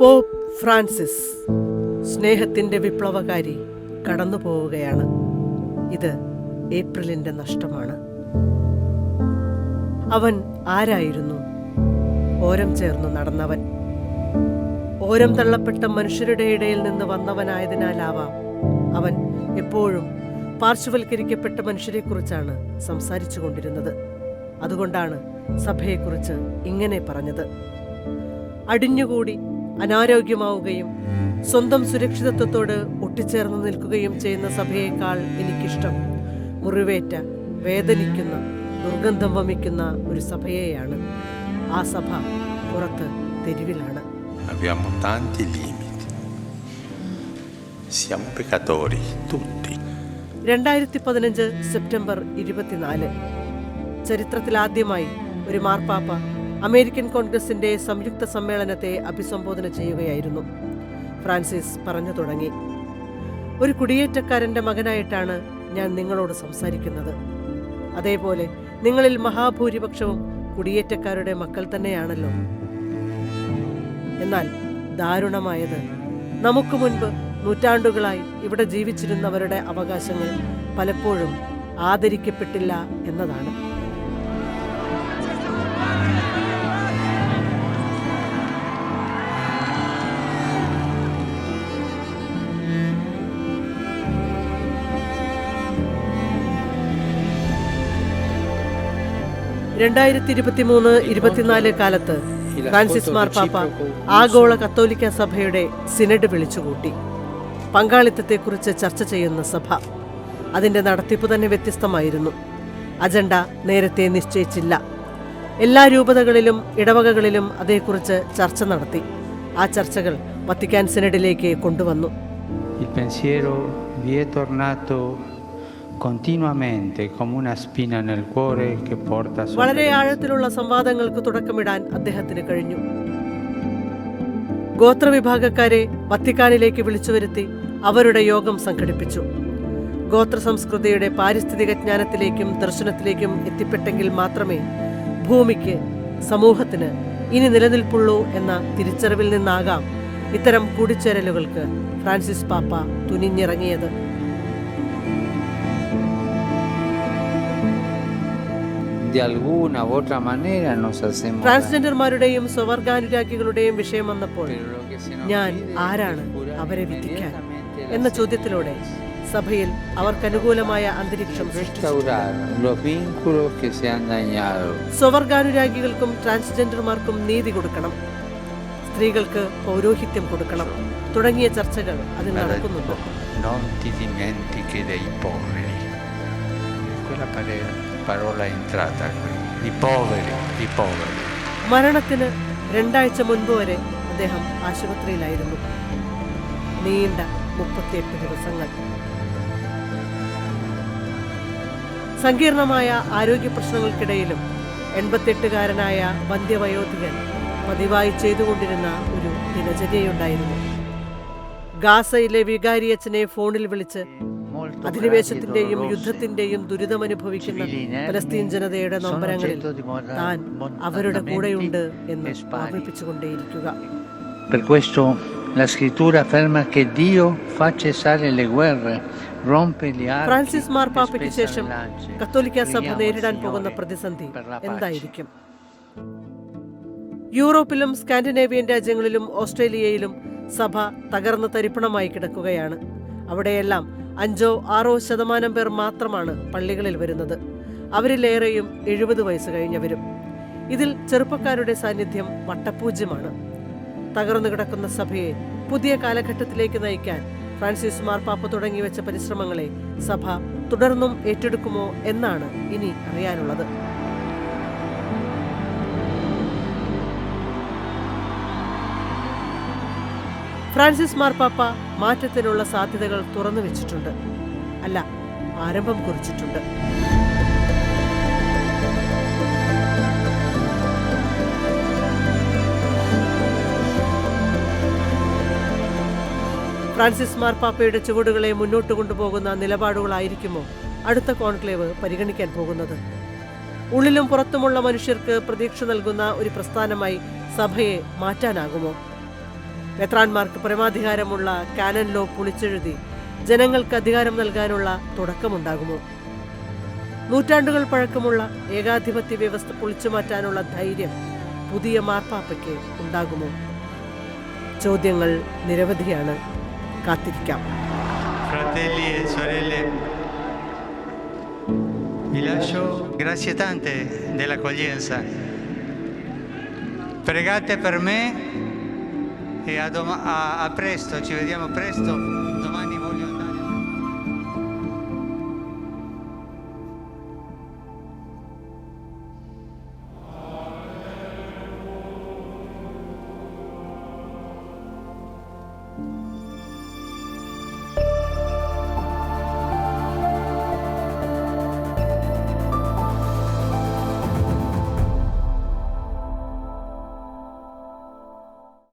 Pop Francis സ്നേഹത്തിന്റെ വിപ്ലവകാരി കടന്നു പോവുകയാണ്. ഇത് ഏപ്രിലിന്റെ നഷ്ടമാണ്. അവൻ ആരായിരുന്നു? ഓരം ചേർന്ന് നടന്നവൻ. ഓരം തള്ളപ്പെട്ട മനുഷ്യരുടെ ഇടയിൽ നിന്ന് വന്നവനായതിനാലാവാം അവൻ എപ്പോഴും പാർശ്വവൽക്കരിക്കപ്പെട്ട മനുഷ്യരെക്കുറിച്ചാണ് സംസാരിച്ചു കൊണ്ടിരുന്നത് അതുകൊണ്ടാണ് സഭയെക്കുറിച്ച് ഇങ്ങനെ പറഞ്ഞത്. അടിഞ്ഞുകൂടി അനാരോഗ്യമാവുകയും സ്വന്തം സുരക്ഷിതത്വത്തോട് ഒട്ടിച്ചേർന്ന് നിൽക്കുകയും ചെയ്യുന്ന സഭയേക്കാൾ എനിക്കിഷ്ടം മുറിവേറ്റ വേദനിക്കുന്ന ദുർഗന്ധം വമിക്കുന്ന ഒരു സഭയെയാണ് ആ സഭ പുറത്ത് തെരുവിലാണ് Abbiamo tanti limiti. Siamo peccatori, tutti. രണ്ടായിരത്തി പതിനഞ്ച് സെപ്റ്റംബർ ഇരുപത്തിനാല് ചരിത്രത്തിലാദ്യമായി ഒരു മാർപ്പാപ്പ അമേരിക്കൻ കോൺഗ്രസിന്റെ സംയുക്ത സമ്മേളനത്തെ അഭിസംബോധന ചെയ്യുകയായിരുന്നു. ഫ്രാൻസിസ് പറഞ്ഞു തുടങ്ങി. ഒരു കുടിയേറ്റക്കാരന്റെ മകനായിട്ടാണ് ഞാൻ നിങ്ങളോട് സംസാരിക്കുന്നത്. അതേപോലെ നിങ്ങളിൽ മഹാഭൂരിപക്ഷവും കുടിയേറ്റക്കാരുടെ മക്കൾ തന്നെയാണല്ലോ. എന്നാൽ ദാരുണമായത് നമുക്ക് മുൻപ് നൂറ്റാണ്ടുകളായി ഇവിടെ ജീവിച്ചിരുന്നവരുടെ അവകാശങ്ങൾ പലപ്പോഴും ആദരിക്കപ്പെട്ടില്ല എന്നതാണ്. രണ്ടായിരത്തി ഇരുപത്തിമൂന്ന് ഇരുപത്തിനാല് കാലത്ത് ഫ്രാൻസിസ് മാർപ്പാപ്പ ആഗോള കത്തോലിക്ക സഭയുടെ സിനഡ് വിളിച്ചുകൂട്ടി. പങ്കാളിത്തത്തെക്കുറിച്ച് ചർച്ച ചെയ്യുന്ന സഭ. അതിന്റെ നടത്തിപ്പ് തന്നെ വ്യത്യസ്തമായിരുന്നു. അജണ്ട നേരത്തെ നിശ്ചയിച്ചില്ല. എല്ലാ രൂപതകളിലും ഇടവകകളിലും അതേക്കുറിച്ച് ചർച്ച നടത്തി. ആ ചർച്ചകൾ വത്തിക്കാൻ സിനഡിലേക്ക് കൊണ്ടുവന്നു. വളരെ. ആഴത്തിലുള്ള സംവാദങ്ങൾക്ക് തുടക്കമിടാൻ അദ്ദേഹത്തിന് കഴിഞ്ഞു. ഗോത്രവിഭാഗക്കാരെ വത്തിക്കാനിലേക്ക് വിളിച്ചു വരുത്തി അവരുടെ യോഗം സംഘടിപ്പിച്ചു. ഗോത്ര സംസ്കൃതിയുടെ പാരിസ്ഥിതിക ജ്ഞാനത്തിലേക്കും ദർശനത്തിലേക്കും എത്തിപ്പെട്ടെങ്കിൽ മാത്രമേ ഭൂമിക്ക് സമൂഹത്തിന് ഇനി നിലനിൽപ്പുള്ളൂ എന്ന തിരിച്ചറിവിൽ നിന്നാകാം ഇത്തരം കൂടിച്ചേരലുകൾക്ക് ഫ്രാൻസിസ് പാപ്പ തുനിഞ്ഞിറങ്ങിയത്. De alguna u otra manera nos hacemos ട്രാൻസ്ജെൻഡർമാരുടെയും സ്വവർഗാനുരാഗികളുടെയും വിഷയം വന്നപ്പോൾ ഞാൻ ആരാണ് അവരെ വിധിക്കാൻ? എന്ന ചോദ്യത്തിലൂടെ സഭയിൽ അവർക്ക് അനുകൂലമായ അന്തരീക്ഷം. സ്വവർഗാനുരാഗികൾക്കും ട്രാൻസ്ജെൻഡർമാർക്കും നീതി കൊടുക്കണം. സ്ത്രീകൾക്ക് പൗരോഹിത്യം കൊടുക്കണം. തുടങ്ങിയ ചർച്ചകൾ അതിൽ നടക്കുന്നുണ്ട്. Parola entrata qui. I poveri, i poveri. മരണത്തിന് രണ്ടാഴ്ച മുൻപ് വരെ അദ്ദേഹം ആശുപത്രിയിലായിരുന്നു നീണ്ട മുപ്പത്തിയെട്ട് ദിവസങ്ങൾ സങ്കീർണമായ ആരോഗ്യ പ്രശ്നങ്ങൾക്കിടയിലും എൺപത്തെട്ടുകാരനായ വന്ധ്യവയോധികൻ പതിവായി ചെയ്തുകൊണ്ടിരുന്ന ഒരു ദിനചര്യയുണ്ടായിരുന്നു ഗാസയിലെ വികാരിയച്ഛനെ ഫോണിൽ വിളിച്ച് അധിനിവേശത്തിന്റെയും e. യുദ്ധത്തിന്റെയും ദുരിതമനുഭവിക്കുന്ന ഫലസ്തീൻ ജനതയുടെ നമ്പരങ്ങളിൽ താൻ അവരുടെ കൂടെയുണ്ട് എന്ന് e ഓർമ്മിപ്പിച്ചുകൊണ്ടേയിരിക്കുക Per questo la scrittura afferma che Dio fa cessare le guerre, rompe Francis e മാർപ്പാപ്പയ്ക്ക് ശേഷം le lance. കത്തോലിക്ക സഭ നേരിടാൻ പോകുന്ന പ്രതിസന്ധി. എന്തായിരിക്കും യൂറോപ്പിലും സ്കാൻഡിനേവിയൻ രാജ്യങ്ങളിലും ഓസ്ട്രേലിയയിലും സഭ തകർന്ന് തരിപ്പണമായി കിടക്കുകയാണ് അവിടെയെല്ലാം അഞ്ചോ ആറോ ശതമാനം പേർ മാത്രമാണ് പള്ളികളിൽ വരുന്നത്. അവരിലേറെയും എഴുപത് വയസ്സ് കഴിഞ്ഞവരും. ഇതിൽ ചെറുപ്പക്കാരുടെ സാന്നിധ്യം വട്ടപൂജ്യമാണ്. തകർന്നു കിടക്കുന്ന സഭയെ പുതിയ കാലഘട്ടത്തിലേക്ക് നയിക്കാൻ ഫ്രാൻസിസ് മാർപ്പാപ്പ തുടങ്ങിവെച്ച പരിശ്രമങ്ങളെ സഭ തുടർന്നും ഏറ്റെടുക്കുമോ എന്നാണ് ഇനി അറിയാനുള്ളത്. ഫ്രാൻസിസ് മാർപ്പാപ്പ മാറ്റത്തിനുള്ള സാധ്യതകൾ തുറന്നു വെച്ചിട്ടുണ്ട്. അല്ല ആരംഭം കുറിച്ചിട്ടുണ്ട്. ഫ്രാൻസിസ് മാർപ്പാപ്പയുടെ ചുവടുകളെ മുന്നോട്ട് കൊണ്ടുപോകുന്ന നിലപാടുകളായിരിക്കുമോ അടുത്ത കോൺക്ലേവ് പരിഗണിക്കാൻ പോകുന്നത്? ഉള്ളിലും പുറത്തുമുള്ള മനുഷ്യർക്ക് പ്രതീക്ഷ നൽകുന്ന ഒരു പ്രസ്ഥാനമായി സഭയെ മാറ്റാനാകുമോ? മെത്രാന്മാർക്ക് പരമാധികാരമുള്ള കാനൻ ലോ പൊളിച്ചെഴുതി ജനങ്ങൾക്ക് അധികാരം നൽകാനുള്ള തുടക്കമുണ്ടാകുമോ? നൂറ്റാണ്ടുകൾ പഴക്കമുള്ള ഏകാധിപത്യ വ്യവസ്ഥ പൊളിച്ചു മാറ്റാനുള്ള ധൈര്യം പുതിയ മാർപ്പാപ്പയ്ക്ക് ഉണ്ടാകുമോ? ചോദ്യങ്ങൾ നിരവധിയാണ്. കാത്തിരിക്കാം. E vi lascio grazie tante dell'accoglienza. Pregate per me e a, a- a presto, ci vediamo presto